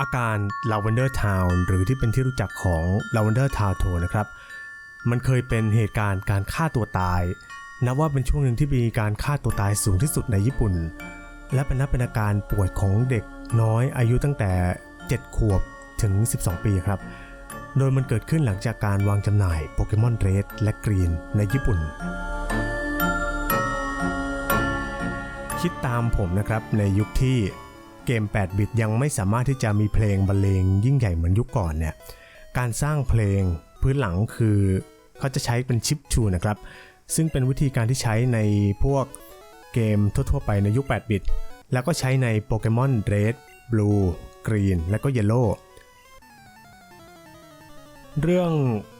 อาการ Lavender Town หรือที่เป็นที่รู้จักของ Lavender Town โทนะครับ มันเคยเป็นเหตุการณ์การฆ่าตัวตาย นับว่าเป็นช่วงหนึ่งที่มีการฆ่าตัวตายสูงที่สุดในญี่ปุ่น และเป็นนับเป็นอาการป่วยของเด็กน้อยอายุตั้งแต่ 7 ขวบถึง 12 ปีครับ โดยมันเกิดขึ้นหลังจากการวางจำหน่ายโปเกมอนเรดและกรีนในญี่ปุ่น คิดตามผมนะครับในยุคที่ เกม 8 บิตยังไม่สามารถที่จะมีเพลงบรรเลงยิ่งใหญ่เหมือนยุคก่อนเนี่ย การสร้างเพลงพื้นหลังคือเขาจะใช้เป็นชิปชูนะครับ ซึ่งเป็นวิธีการที่ใช้ในพวกเกมทั่วๆไปในยุค 8 บิต แล้วก็ใช้ในโปเกมอนเรดบลูกรีนและก็เยลโล่เรื่อง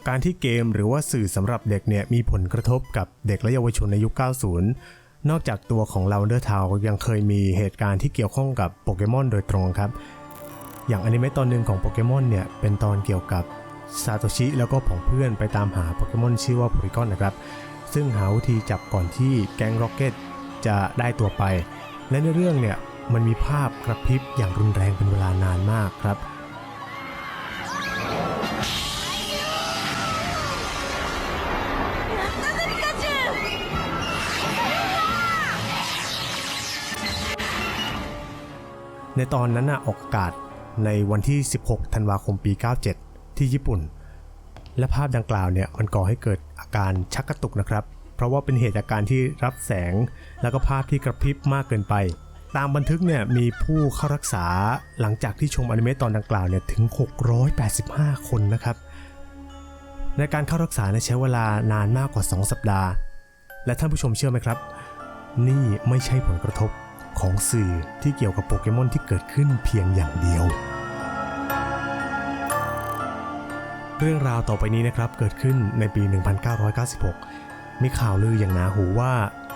การที่เกมหรือว่าสื่อสำหรับเด็กเนี่ยมีผลกระทบกับเด็กและเยาวชนในยุค 90 นอกจากตัวของ Lavender Town ยังเคยมีเหตุการณ์ที่เกี่ยวข้องกับโปเกมอนโดยตรงครับ อย่างอนิเมะตอนหนึ่งของโปเกมอนเนี่ย เป็นตอนเกี่ยวกับซาโตชิแล้วก็ผองเพื่อนไปตามหาโปเกมอนชื่อว่าโพลิกอนนะครับ ซึ่งหาวิธีจับก่อนที่แก๊งร็อกเก็ตจะได้ตัวไป และในเรื่องเนี่ยมันมีภาพกระพริบอย่างรุนแรงเป็นเวลานานมากครับ ในตอนนั้นนะออกอากาศในวันที่ 16 ธันวาคมปี 97 ที่ญี่ปุ่น และภาพดังกล่าวเนี่ยมันก่อให้เกิดอาการชักกระตุกนะครับ เพราะว่าเป็นเหตุจากการที่รับแสง แล้วก็ภาพที่กระพริบมากเกินไป ตามบันทึกเนี่ยมีผู้เข้ารักษาหลังจากที่ชมอนิเมะตอนดังกล่าวเนี่ยถึง 685 คนนะครับ ในการเข้ารักษาใช้เวลานานมากกว่า 2 สัปดาห์ และท่านผู้ชมเชื่อไหมครับ นี่ไม่ใช่ผลกระทบ ของสื่อที่เกี่ยวกับโปเกมอนที่เกิดขึ้นเพียงอย่างเดียว เรื่องราวต่อไปนี้นะครับเกิดขึ้นในปี 1996 มีข่าวลืออย่างหนาหูว่า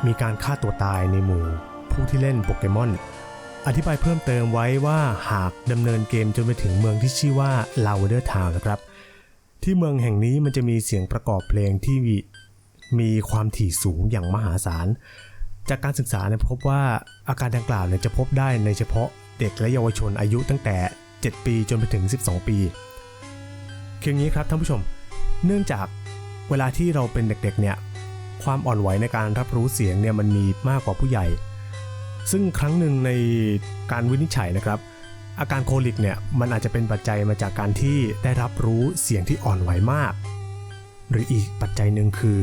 มีการฆ่าตัวตายในหมู่ ผู้ที่เล่นโปเกมอน อธิบายเพิ่มเติมไว้ว่าหากดำเนินเกมจนไปถึงเมืองที่ชื่อว่า Lavender Town นะครับ ที่เมืองแห่งนี้มันจะมีเสียงประกอบเพลงที่มีความถี่สูงอย่างมหาศาล จากการศึกษาเนี่ยพบว่าอาการดังกล่าวเนี่ยจะพบได้ในเฉพาะเด็กและเยาวชนอายุตั้งแต่ 7 ปีจนไปถึง 12 ปีคืออย่างนี้ครับท่านผู้ชม เนื่องจากเวลาที่เราเป็นเด็กๆเนี่ยความอ่อนไหวในการรับรู้เสียงเนี่ยมันมีมากกว่าผู้ใหญ่ ซึ่งครั้งหนึ่งในการวินิจฉัยนะครับ อาการโคลิกเนี่ยมันอาจจะเป็นปัจจัยมาจากการที่ได้รับรู้เสียงที่อ่อนไหวมาก หรืออีกปัจจัยหนึ่งคือ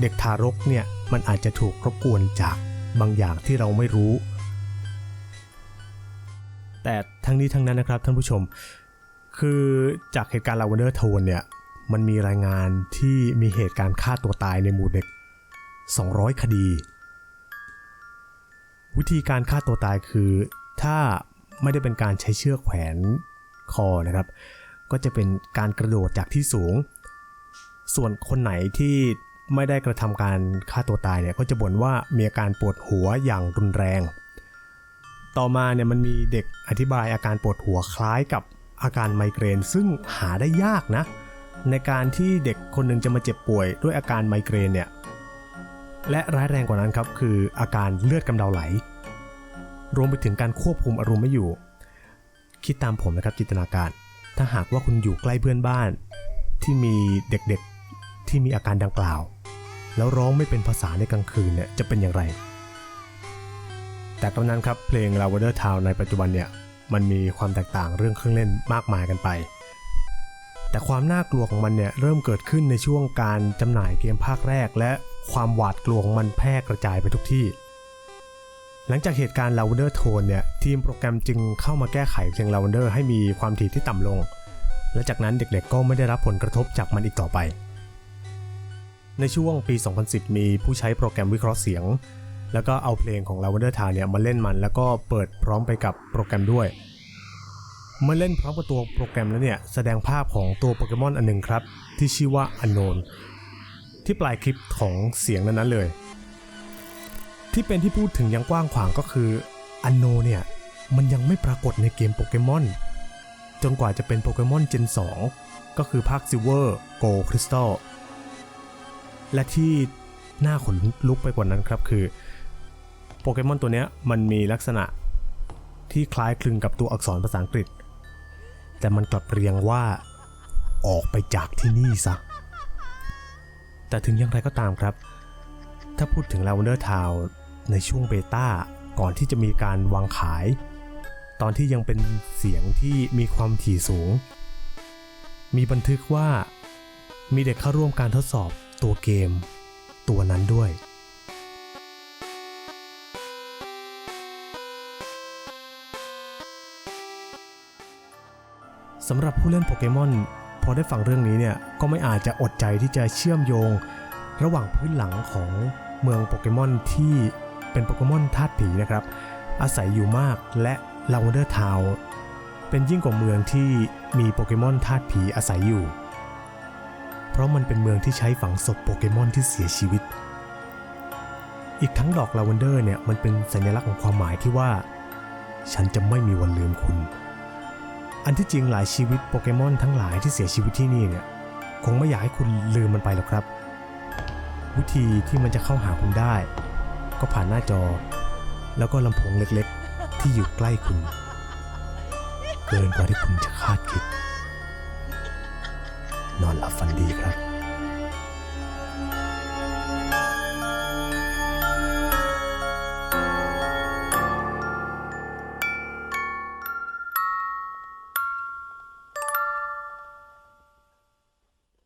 เด็กทารกเนี่ยมันอาจจะถูกรบกวนจากบางอย่างที่เราไม่รู้ แต่ทั้งนี้ทั้งนั้นนะครับท่านผู้ชม คือจากเหตุการณ์ลาวันเดอร์โทนเนี่ยมันมีรายงานที่มีเหตุการณ์ฆ่าตัวตายในหมู่เด็ก 200 คดี วิธีการฆ่าตัวตายคือถ้าไม่ได้เป็นการใช้เชือกแขวนคอนะครับ ก็จะเป็นการกระโดดจากที่สูง ส่วนคนไหนที่ ไม่ได้กระทำการฆ่าตัวตายเนี่ยก็จะบ่นว่ามีอาการปวดหัวอย่างรุนแรง ต่อมาเนี่ยมันมีเด็กอธิบายอาการปวดหัวคล้ายกับอาการไมเกรนซึ่งหาได้ยากนะ ในการที่เด็กคนหนึ่งจะมาเจ็บป่วยด้วยอาการไมเกรนเนี่ยและร้ายแรงกว่านั้นครับคืออาการเลือดกำเดาไหล รวมไปถึงการควบคุมอารมณ์ไม่อยู่ คิดตามผมนะครับจินตนาการ ถ้าหากว่าคุณอยู่ใกล้เพื่อนบ้าน ที่มีเด็กๆที่มีอาการดังกล่าว แล้วร้องไม่เป็นภาษาในกลางคืนเนี่ยจะเป็นอย่างไร แต่กำนั้นครับเพลง Lavender Town ในปัจจุบันเนี่ยมันมีความแตกต่างเรื่องเครื่องเล่นมากมายกันไป แต่ความน่ากลัวของมันเนี่ยเริ่มเกิดขึ้นในช่วงการจำหน่ายเกมภาคแรก และความหวาดกลัวของมันแพร่กระจายไปทุกที่ หลังจากเหตุการณ์ Lavender Tone เนี่ยทีมโปรแกรมจึงเข้ามาแก้ไขเพลง Lavender ให้มีความถี่ที่ต่ำลง และจากนั้นเด็กๆก็ไม่ได้รับผลกระทบจากมันอีกต่อไป ในช่วงปี 2010 มีผู้ใช้โปรแกรมวิเคราะห์เสียง แล้วก็เอาเพลงของ Lavender Town เนี่ยมาเล่นมัน แล้วก็เปิดพร้อมไปกับโปรแกรมด้วยเมื่อเล่นพร้อมกับตัวโปรแกรมแล้วเนี่ย แสดงภาพของตัวโปเกมอนอันหนึ่งครับ ที่ชื่อว่า Unknown ที่ปลายคลิปของเสียงนั้นๆเลย ที่เป็นที่พูดถึงยังกว้างขวางก็คืออันโนเนี่ยมันยังไม่ปรากฏในเกมโปเกมอนจนกว่าจะเป็นโปเกมอน Gen 2ก็คือภาค Silver Gold Crystal และที่น่าขนลุกไปกว่านั้นครับคือโปเกมอนตัวนี้มันมีลักษณะที่คล้ายคลึงกับตัวอักษรภาษาอังกฤษ แต่มันกลับเรียงว่าออกไปจากที่นี่ซะ แต่ถึงอย่างไรก็ตามครับ ถ้าพูดถึง Lavender Town ในช่วงเบต้าก่อนที่จะมีการวางขาย ตอนที่ยังเป็นเสียงที่มีความถี่สูง มีบันทึกว่ามีเด็กเข้าร่วมการทดสอบ ตัวเกม ตัวนั้นด้วย สำหรับผู้เล่นโปเกมอนพอได้ฟังเรื่องนี้เนี่ย ก็ไม่อาจจะอดใจที่จะเชื่อมโยง ระหว่างพื้นหลังของเมืองโปเกมอนที่เป็นโปเกมอนธาตุผีนะครับ อาศัยอยู่มากและลาวเดอร์ทาวเป็นยิ่งกว่าเมืองที่มีโปเกมอนธาตุผีอาศัยอยู่ ราะมันเป็นเมืองที่ใช้ฝังศพโปเกมอนที่เสียชีวิต อีกทั้งดอกลาเวนเดอร์เนี่ยมันเป็นสัญลักษณ์ของความหมายที่ว่า ฉันจะไม่มีวันลืมคุณ อันที่จริงหลายชีวิตโปเกมอนทั้งหลายที่เสียชีวิตที่นี่เนี่ยคงไม่อยากให้คุณลืมมันไปหรอกครับ วิธีที่มันจะเข้าหาคุณได้ ก็ผ่านหน้าจอ แล้วก็ลำโพงเล็กๆ ที่อยู่ใกล้คุณ เกินกว่าที่คุณจะคาดคิด นอนหลับฝันดีครับ